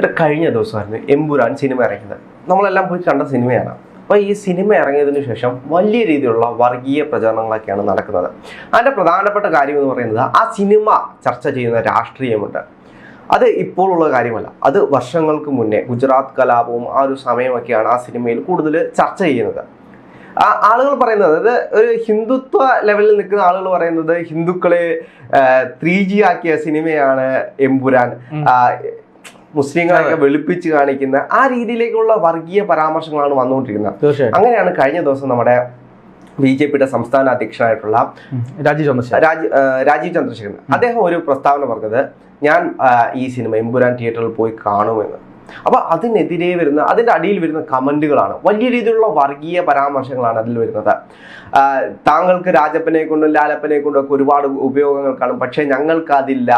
ഒരു കഴിഞ്ഞ ദിവസമായിരുന്നു എമ്പുരാൻ സിനിമ ഇറങ്ങിയത്. നമ്മളെല്ലാം പോയി കണ്ട സിനിമയാണ്. അപ്പോൾ ഈ സിനിമ ഇറങ്ങിയതിന് ശേഷം വലിയ രീതിയിലുള്ള വർഗീയ പ്രചരണങ്ങളൊക്കെയാണ് നടക്കുന്നത്. അതിന്റെ പ്രധാനപ്പെട്ട കാര്യം എന്ന് പറയുന്നത് ആ സിനിമ ചർച്ച ചെയ്യുന്ന രാഷ്ട്രീയമുണ്ട്. അത് ഇപ്പോഴുള്ള കാര്യമല്ല. അത് വർഷങ്ങൾക്ക് മുന്നേ ഗുജറാത്ത് കലാപവും ആ ഒരു സമയമൊക്കെയാണ് ആ സിനിമയിൽ കൂടുതൽ ചർച്ച ചെയ്യുന്നത്. ആ ആളുകൾ പറയുന്നത് അതായത് ഒരു ഹിന്ദുത്വ ലെവലിൽ നിൽക്കുന്ന ആളുകൾ പറയുന്നത് ഹിന്ദുക്കളെ ത്രീ ജി ആക്കിയ സിനിമയാണ് എമ്പുരാൻ. മുസ്ലിങ്ങളെയൊക്കെ വെളുപ്പിച്ച് കാണിക്കുന്ന ആ രീതിയിലേക്കുള്ള വർഗീയ പരാമർശങ്ങളാണ് വന്നുകൊണ്ടിരിക്കുന്നത്. അങ്ങനെയാണ് കഴിഞ്ഞ ദിവസം നമ്മുടെ ബി ജെ പിയുടെ സംസ്ഥാന അധ്യക്ഷനായിട്ടുള്ള. രാജീവ് ചന്ദ്രശേഖരൻ. രാജ് രാജീവ് ചന്ദ്രശേഖരൻ. അദ്ദേഹം ഒരു പ്രസ്താവന പറഞ്ഞത് ഞാൻ ഈ സിനിമ എമ്പുരാൻ തിയേറ്ററിൽ പോയി കാണുമെന്ന്. അപ്പൊ അതിനെതിരെ വരുന്ന അതിന്റെ അടിയിൽ വരുന്ന കമന്റുകളാണ്. വലിയ രീതിയിലുള്ള വർഗീയ പരാമർശങ്ങളാണ് അതിൽ വരുന്നത്. താങ്കൾക്ക് രാജപ്പനെ കൊണ്ടും ലാലപ്പനെ കൊണ്ടും ഒക്കെ ഒരുപാട് ഉപയോഗങ്ങൾ കാണും. പക്ഷേ ഞങ്ങൾക്ക് അതില്ല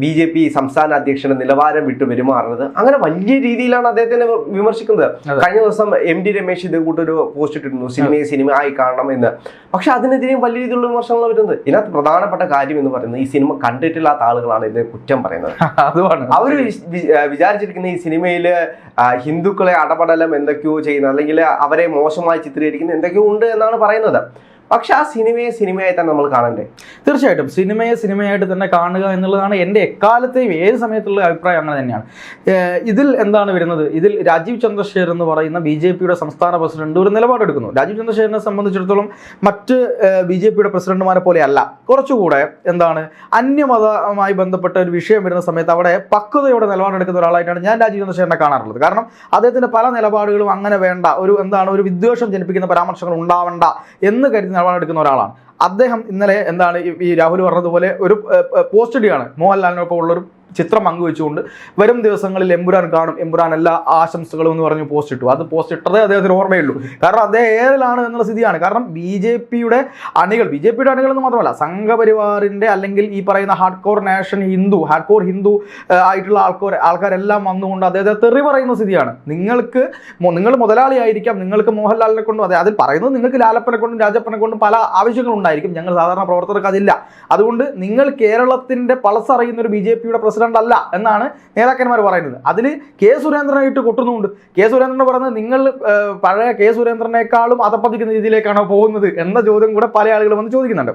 ബി ജെ പി സംസ്ഥാന അധ്യക്ഷന്റെ നിലവാരം വിട്ടു പെരുമാറുന്നത്. അങ്ങനെ വലിയ രീതിയിലാണ് അദ്ദേഹത്തിനെ വിമർശിക്കുന്നത്. കഴിഞ്ഞ ദിവസം എം ഡി രമേശ് ഇത് കൂട്ടൊരു പോസ്റ്റ് ഇട്ടിരുന്നു. സിനിമയെ സിനിമ ആയി കാണണം എന്ന്. പക്ഷെ അതിനെതിരെയും വലിയ രീതിയിലുള്ള വിമർശനങ്ങൾ വരുന്നത്. ഇതിനകത്ത് പ്രധാനപ്പെട്ട കാര്യം എന്ന് പറയുന്നത് ഈ സിനിമ കണ്ടിട്ടില്ലാത്ത ആളുകളാണ് ഇതിനെ കുറ്റം പറയുന്നത്. അവർ വിചാരിച്ചിരിക്കുന്ന ഈ സിനിമയിൽ ഹിന്ദുക്കളെ അടപടലം എന്തൊക്കെയോ ചെയ്യുന്ന അല്ലെങ്കിൽ അവരെ മോശമായി ചിത്രീകരിക്കുന്ന എന്തൊക്കെയോ ഉണ്ട് എന്നാണ് പറയുന്നത്. പക്ഷെ ആ സിനിമയെ സിനിമയായി തന്നെ നമ്മൾ കാണണ്ടേ? തീർച്ചയായിട്ടും. സിനിമയെ സിനിമയായിട്ട് തന്നെ കാണുക എന്നുള്ളതാണ് എന്റെ എക്കാലത്തെയും ഏത് സമയത്തുള്ള അഭിപ്രായം അങ്ങനെ തന്നെയാണ്. ഇതിൽ എന്താണ് വരുന്നത്? ഇതിൽ രാജീവ് ചന്ദ്രശേഖർ എന്ന് പറയുന്ന ബി ജെ പിയുടെ സംസ്ഥാന പ്രസിഡന്റ് ഒരു നിലപാടെടുക്കുന്നു. രാജീവ് ചന്ദ്രശേഖരനെ സംബന്ധിച്ചിടത്തോളം മറ്റ് ബി ജെ പിയുടെ പ്രസിഡന്റുമാരെ പോലെയല്ല കുറച്ചുകൂടെ എന്താണ്? അന്യമതമായി ബന്ധപ്പെട്ട ഒരു വിഷയം വരുന്ന സമയത്ത് അവിടെ പക്വതയോടെ നിലപാടെടുക്കുന്ന ഒരാളായിട്ടാണ് ഞാൻ രാജീവ് ചന്ദ്രശേഖരനെ കാണാറുള്ളത്. കാരണം അദ്ദേഹത്തിന്റെ പല നിലപാടുകളും അങ്ങനെ വേണ്ട ഒരു എന്താണ് ഒരു വിദ്വേഷം ജനിപ്പിക്കുന്ന പരാമർശങ്ങൾ ഉണ്ടാവണ്ട എന്ന് കരുതി നിലപാടെടുക്കുന്ന ഒരാളാണ്. അദ്ദേഹം ഇന്നലെ എന്താണ് ഈ- രാഹുൽ പറഞ്ഞതുപോലെ ഒരു പോസ്റ്റ് ഇടുകയാണ്. മോഹൻലാലിനൊപ്പം ഉള്ളൊരു ചിത്രം പങ്കുവെച്ചുകൊണ്ട് വരും ദിവസങ്ങളിൽ എമ്പുരാൻ കാണും. എമ്പുരാൻ എല്ലാ ആശംസകളും എന്ന് പറഞ്ഞ് പോസ്റ്റ് ഇട്ടു. അത് പോസ്റ്റ് ഇട്ടതേ അദ്ദേഹത്തിന് ഓർമ്മയുള്ളൂ. കാരണം അദ്ദേഹം ഏതിലാണ് എന്നുള്ള സ്ഥിതിയാണ്. കാരണം ബി ജെ പിയുടെ അണികൾ ബി ജെ പിയുടെ അണികൾ എന്ന് മാത്രമല്ല സംഘപരിവാറിന്റെ അല്ലെങ്കിൽ ഈ പറയുന്ന hardcore nation Hindu hardcore Hindu ആയിട്ടുള്ള ആൾക്കാർ ആൾക്കാരെല്ലാം വന്നുകൊണ്ട് അദ്ദേഹത്തെ തെറി പറയുന്ന സ്ഥിതിയാണ്. നിങ്ങൾക്ക് നിങ്ങൾ മുതലാളിയായിരിക്കാം നിങ്ങൾക്ക് മോഹൻലാലിനെ കൊണ്ടും അതെ അതിൽ പറയുന്നത് നിങ്ങൾക്ക് ലാലപ്പനെ കൊണ്ടും രാജപ്പനെ കൊണ്ടും പല ആവശ്യങ്ങൾ ഉണ്ടായിരിക്കും. ഞങ്ങൾ സാധാരണ പ്രവർത്തകർക്ക് അതില്ല. അതുകൊണ്ട് നിങ്ങൾ കേരളത്തിന്റെ പൾസ് അറിയുന്ന ഒരു ബി ജെ പിയുടെ പ്രസിഡന്റ് അല്ല എന്നാണ് നേതാക്കന്മാർ പറയുന്നത്. അതിൽ കെ സുരേന്ദ്രനായിട്ട് കൊട്ടുന്നുണ്ട് കെ സുരേന്ദ്രൻ പറയുന്നത് നിങ്ങൾ പഴയ കെ സുരേന്ദ്രനേക്കാളും അതപ്പതിക്കുന്ന രീതിയിലേക്കാണോ പോകുന്നത് എന്ന ചോദ്യം കൂടെ പല ആളുകളും വന്ന് ചോദിക്കുന്നുണ്ട്.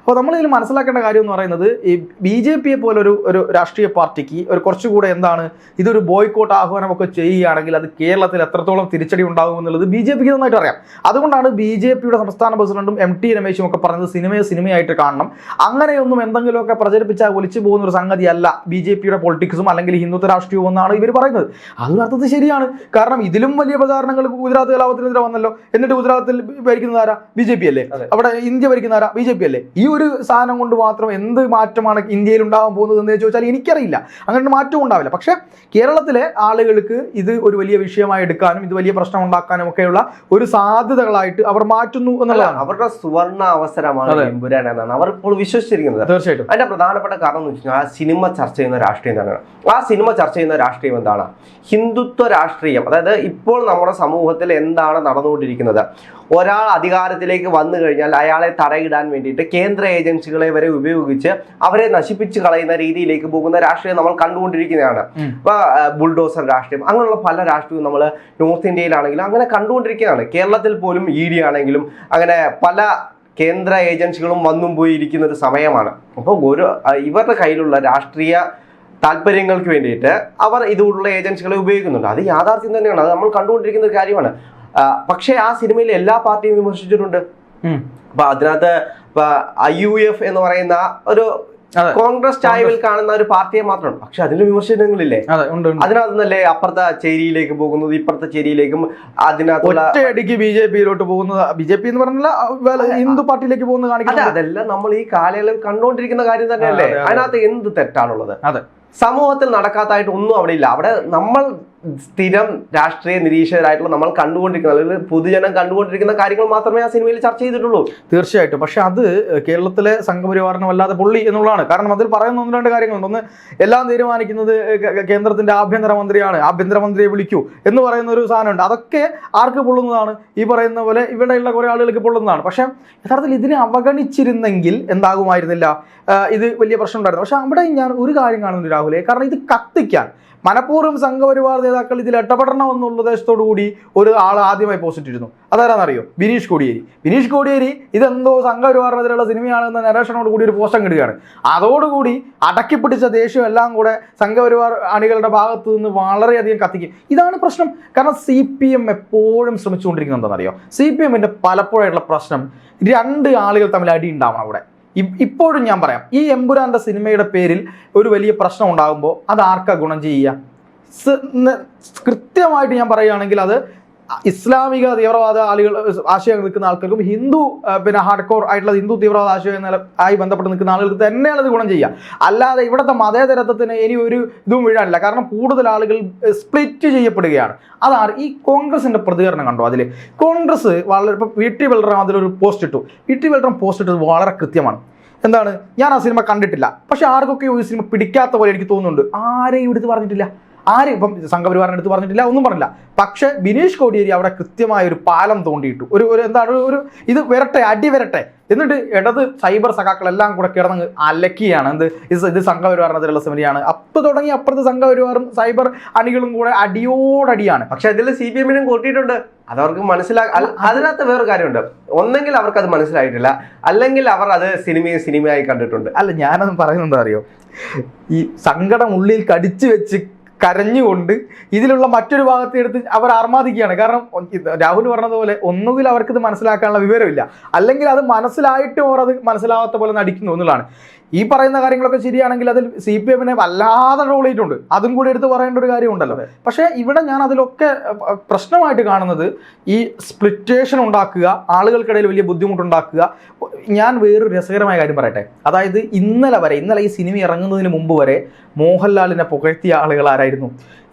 അപ്പോൾ നമ്മൾ ഇതിൽ മനസ്സിലാക്കേണ്ട കാര്യം എന്ന് പറയുന്നത് ഈ ബി ജെ പിയെ പോലൊരു ഒരു രാഷ്ട്രീയ പാർട്ടിക്ക് ഒരു കുറച്ചുകൂടെ എന്താണ് ഇതൊരു ബോയ്ക്കോട്ട് ആഹ്വാനമൊക്കെ ചെയ്യുകയാണെങ്കിൽ അത് കേരളത്തിൽ എത്രത്തോളം തിരിച്ചടി ഉണ്ടാകും എന്നുള്ളത് ബി ജെ പിക്ക് നന്നായിട്ട് അറിയാം. അതുകൊണ്ടാണ് ബി ജെ പിയുടെ സംസ്ഥാന പ്രസിഡന്റും എം ടി രമേശും ഒക്കെ പറഞ്ഞത് സിനിമയെ സിനിമയായിട്ട് കാണണം. അങ്ങനെയൊന്നും എന്തെങ്കിലുമൊക്കെ പ്രചരിപ്പിച്ചാൽ ഒലിച്ചു പോകുന്ന ഒരു സംഗതിയല്ല ബി ജെ പിയുടെ പൊളിറ്റിക്സും അല്ലെങ്കിൽ ഹിന്ദുത്വ രാഷ്ട്രീയവും എന്നാണ് ഇവർ പറയുന്നത്. അതൊരു അർത്ഥത്തിൽ ശരിയാണ്. കാരണം ഇതിലും വലിയ പ്രചാരണങ്ങൾ ഗുജറാത്ത് കലാപത്തിനെതിരെ വന്നല്ലോ. എന്നിട്ട് ഗുജറാത്തിൽ ഭരിക്കുന്നത് ആരാ? ബി ജെ പി അല്ലേ. അവിടെ ഇന്ത്യ ഭരിക്കുന്ന ആരാ? ബി ജെ പി അല്ലേ? ഈ ഒരു സാധനം കൊണ്ട് മാത്രം എന്ത് മാറ്റമാണ് ഇന്ത്യയിൽ ഉണ്ടാകാൻ പോകുന്നത് എന്ന് ചോദിച്ചാൽ എനിക്കറിയില്ല. അങ്ങനെ മാറ്റം മാറ്റവും ഉണ്ടാവില്ല. പക്ഷേ കേരളത്തിലെ ആളുകൾക്ക് ഇത് ഒരു വലിയ വിഷയമായി എടുക്കാനും ഇത് വലിയ പ്രശ്നം ഉണ്ടാക്കാനും ഒക്കെയുള്ള ഒരു സാധ്യതകളായിട്ട് അവർ മാറ്റുന്നു എന്നുള്ളതാണ്. അവരുടെ സുവർണ അവസരമാണ് എമ്പുരാൻ എന്നാണ്. അവർ ഇപ്പോൾ വിശ്വസിച്ചിരിക്കുന്നത്. തീർച്ചയായിട്ടും. അതിന്റെ പ്രധാനപ്പെട്ട കാരണം എന്ന് വെച്ചാൽ ആ സിനിമ ചർച്ച ചെയ്യുന്ന രാഷ്ട്രീയം തന്നെയാണ് ആ സിനിമ ചർച്ച ചെയ്യുന്ന രാഷ്ട്രീയം എന്താണ്? ഹിന്ദുത്വ രാഷ്ട്രീയം. അതായത് ഇപ്പോൾ നമ്മുടെ സമൂഹത്തിൽ എന്താണ് നടന്നുകൊണ്ടിരിക്കുന്നത്? ഒരാൾ അധികാരത്തിലേക്ക് വന്നു കഴിഞ്ഞാൽ അയാളെ തടയിടാൻ വേണ്ടിയിട്ട് കേന്ദ്ര ഏജൻസികളെ വരെ ഉപയോഗിച്ച് അവരെ നശിപ്പിച്ച് കളയുന്ന രീതിയിലേക്ക് പോകുന്ന രാഷ്ട്രീയം നമ്മൾ കണ്ടുകൊണ്ടിരിക്കുന്നതാണ്. ഇപ്പൊ ബുൾഡോസർ രാഷ്ട്രീയം. അങ്ങനെയുള്ള പല രാഷ്ട്രീയവും നമ്മൾ നോർത്ത് ഇന്ത്യയിലാണെങ്കിലും അങ്ങനെ കണ്ടുകൊണ്ടിരിക്കുന്നതാണ്. കേരളത്തിൽ പോലും ഇ ഡി ആണെങ്കിലും അങ്ങനെ പല കേന്ദ്ര ഏജൻസികളും വന്നും പോയിരിക്കുന്ന ഒരു സമയമാണ്. അപ്പോൾ ഒരു ഇവരുടെ കയ്യിലുള്ള രാഷ്ട്രീയ താല്പര്യങ്ങൾക്ക് വേണ്ടിയിട്ട് അവർ ഇതുപോലുള്ള ഏജൻസികളെ ഉപയോഗിക്കുന്നുണ്ട്. അത് യാഥാർത്ഥ്യം തന്നെയാണ്. അത് നമ്മൾ കണ്ടുകൊണ്ടിരിക്കുന്ന ഒരു കാര്യമാണ്. പക്ഷേ ആ സിനിമയിൽ എല്ലാ പാർട്ടിയും വിമർശിച്ചിട്ടുണ്ട്. അപ്പൊ അതിനകത്ത് ഐ യു എഫ് എന്ന് പറയുന്ന ഒരു കോൺഗ്രസ് ചായവിൽ കാണുന്ന ഒരു പാർട്ടിയെ മാത്രമാണ്. പക്ഷെ അതിന് വിമർശനങ്ങളില്ലേ? അതെ ഉണ്ട് ഉണ്ട്. അതിനകത്ത് നിന്നല്ലേ അപ്പുറത്തെ ചേരിയിലേക്ക് പോകുന്നത് ഇപ്പുറത്തെ ചേരിയിലേക്കും അതിനകത്തുള്ള ഒറ്റയടിക്ക് ബി ജെ പിയിലോട്ട് പോകുന്നത് ബി ജെ പി എന്ന് പറഞ്ഞാൽ ഹിന്ദു പാർട്ടിയിലേക്ക് പോകുന്നത് കാണിക്കുന്നത് അതെല്ലാം നമ്മൾ ഈ കാലയളവിൽ കണ്ടുകൊണ്ടിരിക്കുന്ന കാര്യം തന്നെയല്ലേ? അതെ, അതെ. അതിനകത്ത് എന്ത് തെറ്റാണുള്ളത്? അതെ. സമൂഹത്തിൽ നടക്കാത്തതായിട്ട് ഒന്നും അവിടെ ഇല്ല. അവിടെ നമ്മൾ സ്ഥിരം രാഷ്ട്രീയ നിരീക്ഷകരായിട്ടുള്ള നമ്മൾ കണ്ടുകൊണ്ടിരിക്കുന്ന അല്ലെങ്കിൽ പൊതുജനം കണ്ടുകൊണ്ടിരിക്കുന്ന കാര്യങ്ങൾ മാത്രമേ ആ സിനിമയിൽ ചർച്ച ചെയ്തിട്ടുള്ളൂ. തീർച്ചയായിട്ടും. പക്ഷെ അത് കേരളത്തിലെ സംഘപരിവാറിന് വല്ലാതെ പൊള്ളി എന്നുള്ളതാണ്. കാരണം അതിൽ പറയുന്ന ഒന്ന് രണ്ട് കാര്യങ്ങളുണ്ട്. ഒന്ന് എല്ലാം തീരുമാനിക്കുന്നത് കേന്ദ്രത്തിന്റെ ആഭ്യന്തരമന്ത്രിയാണ് ആഭ്യന്തരമന്ത്രിയെ വിളിക്കൂ എന്ന് പറയുന്ന ഒരു സാധനമുണ്ട്. അതൊക്കെ ആർക്ക് പൊള്ളുന്നതാണ്? ഈ പറയുന്ന പോലെ ഇവിടെയുള്ള കുറെ ആളുകൾക്ക് പൊള്ളുന്നതാണ്. പക്ഷെ യഥാർത്ഥത്തിൽ ഇതിനെ അവഗണിച്ചിരുന്നെങ്കിൽ എന്താകുമായിരുന്നില്ല? ഇത് വലിയ പ്രശ്നം ഉണ്ടായിരുന്നു. പക്ഷെ അവിടെ ഞാൻ ഒരു കാര്യം കാണുന്നു രാഹുലെ. കാരണം ഇത് കത്തിക്കാൻ മനഃപൂർവം സംഘപരിവാർ നേതാക്കൾ ഇതിൽ ഇടപെടണം എന്നുള്ള ഉദ്ദേശത്തോടു കൂടി ഒരു ആൾ ആദ്യമായി പോസ്റ്റ് ഇട്ടിരുന്നു. അതാരാന്നറിയോ? ബിനീഷ് കോടിയേരി. ബിനീഷ് കോടിയേരി ഇതെന്തോ സംഘപരിവാറിനെതിരെയുള്ള സിനിമയാണെന്ന നരേഷനോട് കൂടി ഒരു പോസ്റ്റം കിടുകയാണ് അതോടുകൂടി അടക്കി പിടിച്ച ദേഷ്യം എല്ലാം കൂടെ സംഘപരിവാർ അണികളുടെ ഭാഗത്തു നിന്ന് വളരെയധികം കത്തിക്കും. ഇതാണ് പ്രശ്നം. കാരണം സി പി എം എപ്പോഴും ശ്രമിച്ചുകൊണ്ടിരിക്കുന്നത് എന്താണെന്നറിയോ സി പി എമ്മിന്റെ പലപ്പോഴായിട്ടുള്ള പ്രശ്നം രണ്ട് ആളുകൾ തമ്മിൽ അടി ഉണ്ടാവണം അവിടെ. ഇപ്പോഴും ഞാൻ പറയാം. ഈ എമ്പുരാന്റെ സിനിമയുടെ പേരിൽ ഒരു വലിയ പ്രശ്നം ഉണ്ടാകുമ്പോൾ അത് ആർക്കാ ഗുണം ചെയ്യുക? കൃത്യമായിട്ട് ഞാൻ പറയുകയാണെങ്കിൽ അത് ഇസ്ലാമിക തീവ്രവാദ ആളുകൾ ആശയം നിൽക്കുന്ന ആൾക്കാർക്കും ഹിന്ദു പിന്നെ ഹാർഡ് കോർ ആയിട്ടുള്ള ഹിന്ദു തീവ്രവാദ ആശയം ആയി ബന്ധപ്പെട്ട് നിൽക്കുന്ന ആളുകൾക്ക് തന്നെയാണ് ഇത് ഗുണം ചെയ്യുക. അല്ലാതെ ഇവിടുത്തെ മതേതരത്വത്തിന് ഇനി ഒരു ഇതും വീഴാനില്ല. കാരണം കൂടുതൽ ആളുകൾ സ്പ്ലിറ്റ് ചെയ്യപ്പെടുകയാണ്. അതാണ് ഈ കോൺഗ്രസിന്റെ പ്രതികരണം കണ്ടോ അതിൽ കോൺഗ്രസ് വളരെ ഇപ്പം വി ടി വെൽറം അതിലൊരു പോസ്റ്റ് ഇട്ടു. വി ടി വെൽറം പോസ്റ്റ് ഇട്ടത് വളരെ കൃത്യമാണ്. എന്താണ്? ഞാൻ ആ സിനിമ കണ്ടിട്ടില്ല. പക്ഷെ ആർക്കൊക്കെ ഈ സിനിമ പിടിക്കാത്ത പോലെ എനിക്ക് തോന്നുന്നുണ്ട്. ആരെയും എടുത്ത് പറഞ്ഞിട്ടില്ല. ആരും ഇപ്പം സംഘപരിവാറിന് എടുത്ത് പറഞ്ഞിട്ടില്ല ഒന്നും പറഞ്ഞില്ല. പക്ഷെ ബിനീഷ് കോടിയേരി അവിടെ കൃത്യമായ ഒരു പാലം തോണ്ടിയിട്ടു. ഒരു ഒരു എന്താണ് ഒരു- ഇത് വരട്ടെ അടി വരട്ടെ. എന്നിട്ട് ഇടത് സൈബർ സഖാക്കളെല്ലാം കൂടെ കിടന്ന് അലക്കിയാണ് എന്ത് ഇത് ഇത് സംഘപരിവാറിനെതിരെയുള്ള സമിതിയാണ് അപ്പ് തുടങ്ങി അപ്പുറത്ത് സംഘപരിവാറും സൈബർ അണികളും കൂടെ അടിയോടടിയാണ്. പക്ഷെ അതിൽ സി പി എമ്മിനും കൂട്ടിയിട്ടുണ്ട്. അതവർക്ക് മനസ്സിലാ അല്ല, അതിനകത്ത് വേറെ കാര്യമുണ്ട്. ഒന്നെങ്കിൽ അവർക്ക് അത് മനസ്സിലായിട്ടില്ല. അല്ലെങ്കിൽ അവർ അത് സിനിമയെ സിനിമയായി കണ്ടിട്ടുണ്ട്. അല്ല ഞാനത് പറയുന്നത് എന്താ അറിയോ? ഈ സങ്കടം ഉള്ളിൽ കടിച്ചു വെച്ച് കരഞ്ഞുകൊണ്ട് ഇതിലുള്ള മറ്റൊരു ഭാഗത്തെ എടുത്ത് അവർ ആർമാദിക്കുകയാണ്. കാരണം രാഹുൽ പറഞ്ഞതുപോലെ ഒന്നുകിൽ അവർക്ക് ഇത് മനസ്സിലാക്കാനുള്ള വിവരമില്ല. അല്ലെങ്കിൽ അത് മനസ്സിലായിട്ടും അവർ അത് മനസ്സിലാവാത്ത പോലെ നടിക്കുന്നു എന്നുള്ളതാണ്. ഈ പറയുന്ന കാര്യങ്ങളൊക്കെ ശരിയാണെങ്കിൽ അതിൽ സി പി എമ്മിനെ വല്ലാതെ റോൾ ചെയ്തിട്ടുണ്ട്. അതും കൂടി എടുത്ത് പറയേണ്ട ഒരു കാര്യമുണ്ടല്ലോ. പക്ഷേ ഇവിടെ ഞാൻ അതിലൊക്കെ പ്രശ്നമായിട്ട് കാണുന്നത് ഈ സ്പ്ലിറ്റേഷൻ ഉണ്ടാക്കുക ആളുകൾക്കിടയിൽ വലിയ ബുദ്ധിമുട്ടുണ്ടാക്കുക. ഞാൻ വേറൊരു രസകരമായ കാര്യം പറയട്ടെ. അതായത് ഇന്നലെ വരെ ഇന്നലെ ഈ സിനിമ ഇറങ്ങുന്നതിന് മുമ്പ് വരെ മോഹൻലാലിനെ പുകഴ്ത്തിയ ആളുകൾ ആരായിരുന്നു?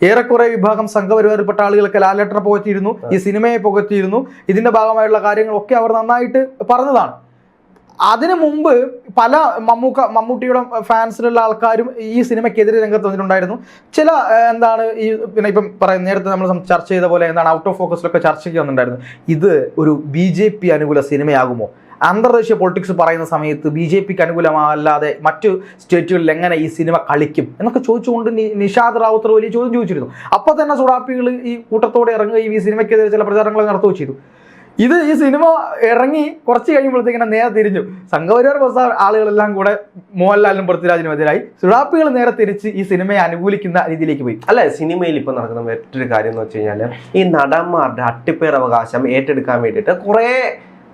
ഏറെക്കുറെ വിഭാഗം സംഘപരിവാറിൽപ്പെട്ട ആളുകളൊക്കെ ലാലേട്ടനെ പുകഴ്ത്തിയിരുന്നു ഈ സിനിമയെ പുകഴ്ത്തിയിരുന്നു. ഇതിന്റെ ഭാഗമായുള്ള കാര്യങ്ങളൊക്കെ അവർ നന്നായിട്ട് പറഞ്ഞതാണ്. അതിനു മുമ്പ് പല മമ്മൂക്ക മമ്മൂട്ടിയുടെ ഫാൻസിലുള്ള ആൾക്കാരും ഈ സിനിമയ്ക്കെതിരെ രംഗത്ത് വന്നിട്ടുണ്ടായിരുന്നു. ചില എന്താണ് ഈ പിന്നെ ഇപ്പം പറയുന്ന നേരത്തെ നമ്മൾ ചർച്ച ചെയ്ത പോലെ എന്താണ് ഔട്ട് ഓഫ് ഫോക്കസിലൊക്കെ ചർച്ചയ്ക്ക് വന്നിട്ടുണ്ടായിരുന്നു. ഇത് ഒരു ബി ജെ പി അനുകൂല സിനിമയാകുമോ? അന്തർദേശീയ പൊളിറ്റിക്സ് പറയുന്ന സമയത്ത് ബി ജെ പിക്ക് അനുകൂലമല്ലാതെ മറ്റു സ്റ്റേറ്റുകളിൽ എങ്ങനെ ഈ സിനിമ കളിക്കും? എന്നൊക്കെ ചോദിച്ചുകൊണ്ട് നിഷാദ് റാവുത്തർ വലിയ ചോദ്യം ചോദിച്ചിരുന്നു. അപ്പോൾ തന്നെ സുഡാപ്പികൾ ഈ കൂട്ടത്തോടെ ഇറങ്ങുകയും ഈ സിനിമയ്ക്കെതിരെ ചില പ്രചാരണങ്ങൾ നടത്തുകയും ചെയ്തു. ഇത് ഈ സിനിമ ഇറങ്ങി കുറച്ച് കഴിയുമ്പോഴത്തേക്കിനെ നേരെ തിരിഞ്ഞു. സംഘപരിവാർ ബസ് ആളുകളെല്ലാം കൂടെ മോഹൻലാലിനും പൃഥ്വിരാജിനും എതിരായി. സുഡാപ്പികൾ നേരെ തിരിച്ച് ഈ സിനിമയെ അനുകൂലിക്കുന്ന രീതിയിലേക്ക് പോയി. അല്ലെ സിനിമയിൽ ഇപ്പൊ നടക്കുന്ന മറ്റൊരു കാര്യം എന്ന് വെച്ച് കഴിഞ്ഞാൽ ഈ നടന്മാരുടെ അട്ടിപ്പേർ അവകാശം ഏറ്റെടുക്കാൻ വേണ്ടിയിട്ട് കുറെ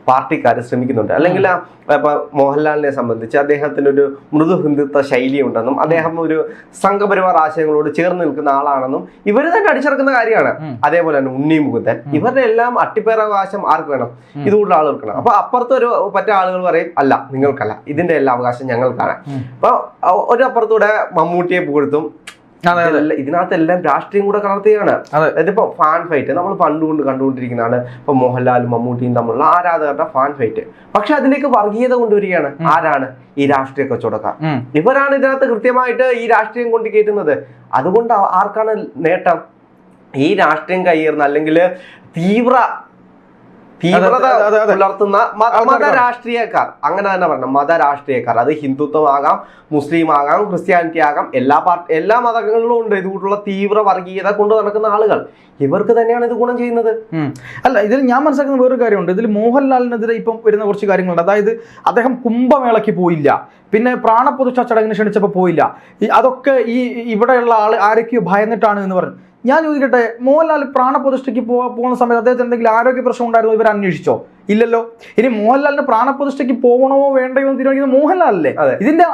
പാർട്ടിക്കാർ ശ്രമിക്കുന്നുണ്ട്. അല്ലെങ്കിൽ ഇപ്പൊ മോഹൻലാലിനെ സംബന്ധിച്ച് അദ്ദേഹത്തിന് ഒരു മൃദു ഹിന്ദുത്വ ശൈലി ഉണ്ടെന്നും അദ്ദേഹം ഒരു സംഘപരിവാർ ആശയങ്ങളോട് ചേർന്ന് നിൽക്കുന്ന ആളാണെന്നും ഇവർ തന്നെ അടിച്ചിറക്കുന്ന കാര്യമാണ്. അതേപോലെ തന്നെ ഉണ്ണി മുകുന്ദൻ. ഇവരുടെ എല്ലാം അട്ടിപ്പേരവകാശം ആർക്ക് വേണം? ഇതുകൂടെ ആളുകൾക്ക് വേണം. അപ്പൊ അപ്പുറത്ത് പറ്റ ആളുകൾ പറയും അല്ല നിങ്ങൾക്കല്ല. ഇതിന്റെ എല്ലാ അവകാശം ഞങ്ങൾക്കാണ്. അപ്പൊ ഒരു അപ്പുറത്തൂടെ മമ്മൂട്ടിയെ പുകഴ്ത്തും ഇതിനകത്തെല്ലാം രാഷ്ട്രീയം കൂടെ കലർത്തുകയാണ് അതെ. അതായത് ഇപ്പൊ ഫാൻ ഫൈറ്റ് നമ്മൾ പണ്ടുകൊണ്ട് കണ്ടുകൊണ്ടിരിക്കുന്നതാണ് ഇപ്പൊ മോഹൻലാലും മമ്മൂട്ടിയും തമ്മിലുള്ള ആരാധകരുടെ ഫാൻ ഫൈറ്റ് പക്ഷെ അതിലേക്ക് വർഗീയത കൊണ്ടുവരികയാണ്. ആരാണ് ഈ രാഷ്ട്രീയ കച്ചവടക്കാർ. ഇവരാണ് ഇതിനകത്ത് കൃത്യമായിട്ട് ഈ രാഷ്ട്രീയം കൊണ്ട് കയറ്റുന്നത്. അതുകൊണ്ട് ആർക്കാണ് നേട്ടം? ഈ രാഷ്ട്രീയം കയ്യേറുന്ന അല്ലെങ്കിൽ തീവ്ര തീവ്രത. പുലർത്തുന്ന മത- രാഷ്ട്രീയക്കാർ അങ്ങനെ തന്നെ പറയണം മത രാഷ്ട്രീയക്കാർ അത് ഹിന്ദുത്വമാകാം മുസ്ലിം ആകാം ക്രിസ്ത്യാനിറ്റി ആകാം എല്ലാ പാർട്ടി എല്ലാ മതങ്ങളിലും ഉണ്ട്. ഇതുകൂട്ടുള്ള തീവ്ര വർഗീയത കൊണ്ട് നടക്കുന്ന ആളുകൾ. ഇവർക്ക് തന്നെയാണ് ഇത് ഗുണം ചെയ്യുന്നത്. അല്ല ഇതിൽ ഞാൻ മനസ്സിലാക്കുന്ന വേറൊരു കാര്യമുണ്ട്. ഇതിൽ മോഹൻലാലിനെതിരെ ഇപ്പം വരുന്ന കുറച്ച് കാര്യങ്ങളുണ്ട്. അതായത് അദ്ദേഹം കുംഭമേളയ്ക്ക് പോയില്ല. പിന്നെ പ്രാണപ്രതിഷ്ഠ ചടങ്ങിന് ക്ഷണിച്ചപ്പോൾ പോയില്ല. അതൊക്കെ ഈ ഇവിടെയുള്ള ആൾ ആരൊക്കെയോ ഭയന്നിട്ടാണ് എന്ന് പറഞ്ഞു. ഞാൻ ചോദിക്കട്ടെ മോഹൻലാൽ പ്രാണപ്രതിഷ്ഠയ്ക്ക് പോകുന്ന സമയത്ത് അദ്ദേഹത്തിന് എന്തെങ്കിലും ആരോഗ്യ പ്രശ്നം ഉണ്ടായിരുന്നോ? ഇവർ അന്വേഷിച്ചോ? ഇല്ലല്ലോ. ഇനി മോഹൻലാലിന് പ്രാണപ്രതിഷ്ഠയ്ക്ക് പോകണമോ വേണ്ടയോ എന്ന് തീരുമാനിക്കുന്നത് മോഹൻലാലല്ലേ? അതെ. ഇതിന്റെ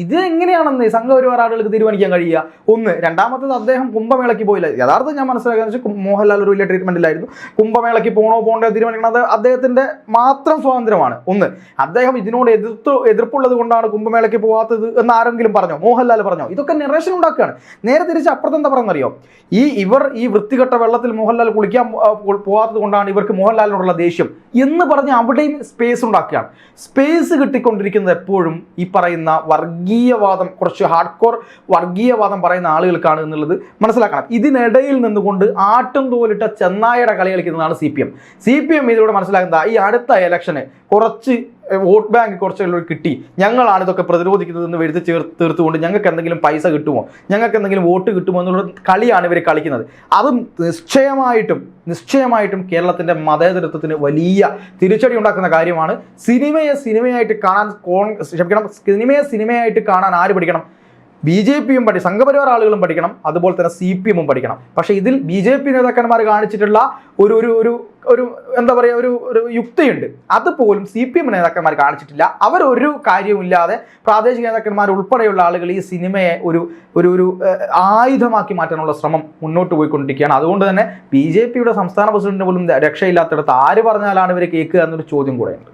ഇത് എങ്ങനെയാണെന്ന് സംഘപരിവാർ ആളുകൾക്ക് തീരുമാനിക്കാൻ കഴിയുക? ഒന്ന് രണ്ടാമത്തത് അദ്ദേഹം കുംഭമേളയ്ക്ക് പോയില്ല. യഥാർത്ഥം ഞാൻ മനസ്സിലാക്കുന്നത് വെച്ചാൽ മോഹൻലാൽ ഒരു വലിയ ട്രീറ്റ്മെന്റിലായിരുന്നു കുംഭമേളയ്ക്ക് പോകണോ പോകണ്ടോ തീരുമാനിക്കുന്നത് അദ്ദേഹത്തിന്റെ മാത്രം സ്വാതന്ത്ര്യമാണ്. ഒന്ന് അദ്ദേഹം ഇതിനോട് എതിർത്ത് എതിർപ്പുള്ളത് കൊണ്ടാണ് കുംഭമേളയ്ക്ക് പോകാത്തത് എന്ന് ആരെങ്കിലും പറഞ്ഞോ? മോഹൻലാൽ പറഞ്ഞോ? ഇതൊക്കെ നിറേഷൻ ഉണ്ടാക്കുകയാണ്. നേരെ തിരിച്ച് അപ്പുറത്ത് എന്താ പറയുന്നറിയോ ഈ ഇവർ ഈ വൃത്തികെട്ട വെള്ളത്തിൽ മോഹൻലാൽ കുളിക്കാൻ പോകാത്തത് കൊണ്ടാണ് ഇവർക്ക് മോഹൻലാലിനോടുള്ള ദേഷ്യം. എന്ന് പറഞ്ഞ് അവിടെയും സ്പേസ് ഉണ്ടാക്കുകയാണ്. സ്പേസ് കിട്ടിക്കൊണ്ടിരിക്കുന്നത് എപ്പോഴും ഈ പറയുന്ന വർഗീയവാദം കുറച്ച് ഹാർഡ് കോർ വർഗീയവാദം പറയുന്ന ആളുകൾക്കാണ് എന്നുള്ളത് മനസ്സിലാക്കണം. ഇതിനിടയിൽ നിന്നുകൊണ്ട് ആട്ടും തോലിട്ട ചെന്നായയുടെ കളി കളിക്കുന്നതാണ് C P M C P M ഇതിലൂടെ മനസ്സിലാക്കുന്നത് ഈ അടുത്ത ഇലക്ഷന് കുറച്ച് വോട്ട് ബാങ്ക് കുറച്ചുള്ള കിട്ടി. ഞങ്ങളാണ് ഇതൊക്കെ പ്രതിരോധിക്കുന്നതെന്ന് വരുത്തി ചേർ തീർത്തുകൊണ്ട് ഞങ്ങൾക്ക് എന്തെങ്കിലും പൈസ കിട്ടുമോ? ഞങ്ങൾക്ക് എന്തെങ്കിലും വോട്ട് കിട്ടുമോ എന്നുള്ള കളിയാണ് ഇവർ കളിക്കുന്നത്. അതും നിശ്ചയമായിട്ടും നിശ്ചയമായിട്ടും കേരളത്തിന്റെ മതേതരത്വത്തിന് വലിയ തിരിച്ചടി ഉണ്ടാക്കുന്ന കാര്യമാണ്. സിനിമയെ സിനിമയായിട്ട് കാണാൻ കോൺ ക്ഷമിക്കണം സിനിമയെ സിനിമയായിട്ട് കാണാൻ ആര് പഠിക്കണം? ബി ജെ പിയും പഠി സംഘപരിവാർ ആളുകളും പഠിക്കണം അതുപോലെ തന്നെ സി പി എമ്മും പഠിക്കണം. പക്ഷേ ഇതിൽ ബി ജെ പി നേതാക്കന്മാർ കാണിച്ചിട്ടുള്ള ഒരു ഒരു ഒരു ഒരു എന്താ പറയുക ഒരു ഒരു യുക്തിയുണ്ട്. അതുപോലും സി പി എം നേതാക്കന്മാർ കാണിച്ചിട്ടില്ല. അവരൊരു കാര്യവുമില്ലാതെ പ്രാദേശിക നേതാക്കന്മാർ ഉൾപ്പെടെയുള്ള ആളുകൾ ഈ സിനിമയെ ഒരു ഒരു ഒരു ആയുധമാക്കി മാറ്റാനുള്ള ശ്രമം മുന്നോട്ട് പോയിക്കൊണ്ടിരിക്കുകയാണ്. അതുകൊണ്ട് തന്നെ ബി ജെ പിയുടെ സംസ്ഥാന പ്രസിഡന്റിന് പോലും രക്ഷയില്ലാത്തിടത്ത് ആര് പറഞ്ഞാലാണ് ഇവരെ കേൾക്കുക എന്നൊരു ചോദ്യം കൂടെയുണ്ട്